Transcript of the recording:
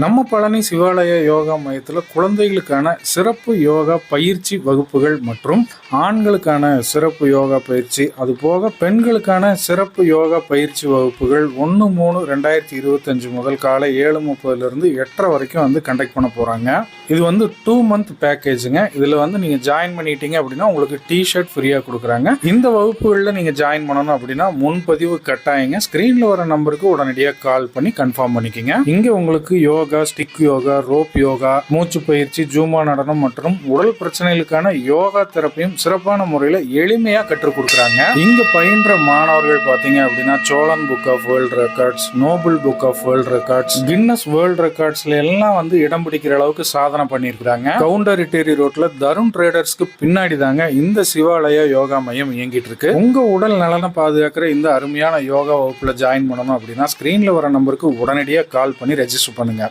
நம்ம பழனி சிவாலய யோகா மையத்தில் குழந்தைகளுக்கான சிறப்பு யோகா பயிற்சி வகுப்புகள் மற்றும் ஆண்களுக்கான சிறப்பு யோகா பயிற்சி அதுபோக பெண்களுக்கான சிறப்பு யோகா பயிற்சி வகுப்புகள் ஒன்று மூணு ரெண்டாயிரத்தி இருபத்தஞ்சு முதல் காலை ஏழு முப்பதுலேருந்து எட்டரை வரைக்கும் வந்து கண்டக்ட் பண்ண போகிறாங்க இது வந்து டூ மந்த் பேக்கேஜுங்க இதில் வந்து நீங்கள் ஜாயின் பண்ணிட்டீங்க அப்படின்னா உங்களுக்கு டிஷர்ட் ஃப்ரீயாக கொடுக்குறாங்க. இந்த வகுப்புகளில் நீங்கள் ஜாயின் பண்ணணும் அப்படின்னா முன்பதிவு கட்டாயங்க. ஸ்க்ரீனில் வர நம்பருக்கு உடனடியாக கால் பண்ணி கன்ஃபார்ம் பண்ணிக்கங்க. இங்கே உங்களுக்கு யோகா யோகா ஸ்டிக் யோகா ரோப் யோகா மூச்சு பயிற்சி ஜூமா நடனம் மற்றும் உடல் பிரச்சனைகளுக்கான யோகா தெரப்பியும் சிறப்பான முறையில் எளிமையாக கற்றுக் கொடுக்குறாங்க. இங்கே பயின்ற மாணவர்கள் பார்த்தீங்க அப்படின்னா Cholan book of world records Nobel book of world records Guinness world ரெக்கார்ட்ஸ்ல எல்லாம் வந்து இடம் பிடிக்கிற அளவுக்கு சாதனை பண்ணியிருக்கிறாங்க. கவுண்டர் இட்டேரி ரோட்ல தருண் ட்ரேடர்ஸ்க்கு பின்னாடி தாங்க இந்த சிவாலய யோகா மையம் இயங்கிட்டு இருக்கு. உங்க உடல் நலனை பாதுகாக்கிற இந்த அருமையான யோகா வகுப்புல ஜாயின் பண்ணணும் அப்படின்னா ஸ்கிரீன்ல வர நம்பருக்கு உடனடியாக கால் பண்ணி ரெஜிஸ்டர் பண்ணுங்க.